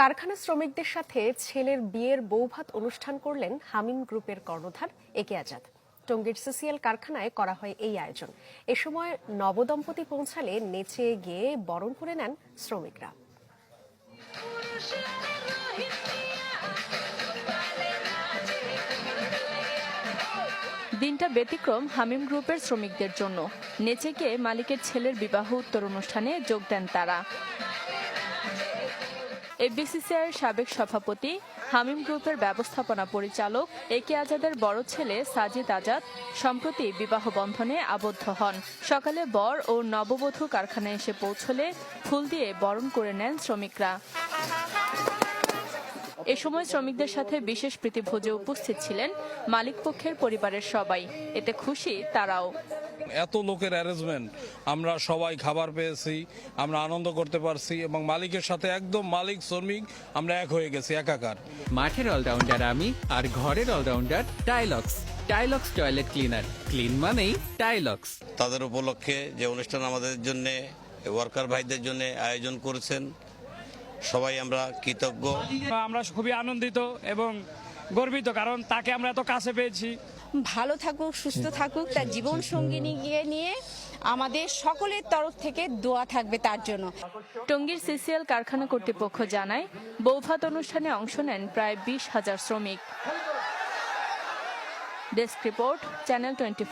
কারখানা শ্রমিকদের সাথে ছেলের বিয়ের বৌভাত অনুষ্ঠান করলেন হামিম গ্রুপের কর্ণধার একে আজাদ। টঙ্গীর সিসিএল কারখানায় করা হয় এই আয়োজন। এ সময় নবদম্পতি পৌঁছালে নেচে গিয়ে বরণ করে নেন শ্রমিকরা। দিনটা ব্যতিক্রম হামিম গ্রুপের শ্রমিকদের জন্য। নেচে গিয়ে মালিকের ছেলের বিবাহ উত্তর অনুষ্ঠানে যোগ দেন তারা। এফবিসিসিআইয়ের সাবেক সভাপতি হামিম গ্রুপের ব্যবস্থাপনা পরিচালক একে আজাদের বড় ছেলে সাজিদ আজাদ সম্প্রতি বিবাহ বন্ধনে আবদ্ধ হন। সকালে বর ও নববধূ কারখানায় এসে পৌঁছলে ফুল দিয়ে বরণ করে নেন শ্রমিকরা। এ সময় শ্রমিকদের সাথে বিশেষ প্রীতিভোজে উপস্থিত ছিলেন মালিকপক্ষের পরিবারের সবাই। এতে খুশি তারাও। এত লোকের অ্যারেঞ্জমেন্ট আমরা সবাই খাবার পেয়েছি আমরা আনন্দ করতে পারছি এবং মালিকের সাথে একদম মালিক শ্রমিক আমরা এক হয়ে গেছি একাকার। মাঠের অলরাউন্ডার আমি আর ঘরের allrounder Tylox Tylox toilet cleaner clean মানেই টাইলক্স তাদের উপলক্ষে যে অনুষ্ঠান আমাদের জন্য ওয়ার্কার ভাইদের জন্য আয়োজন করেছেন সবাই আমরা কৃতজ্ঞ। আমরা খুবই আনন্দিত এবং গর্বিত কারণ তাকে আমরা এত কাছে পেয়েছি। ভালো থাকুক সুস্থ থাকুক তার জীবন সঙ্গিনী গিয়ে নিয়ে আমাদের সকলের তরফ থেকে দোয়া থাকবে তার জন্য। টঙ্গীর সিসিএল কারখানা কর্তৃপক্ষ জানায় বৌভাত অনুষ্ঠানে অংশ নেন প্রায় বিশ হাজার শ্রমিক। Desk report channel twenty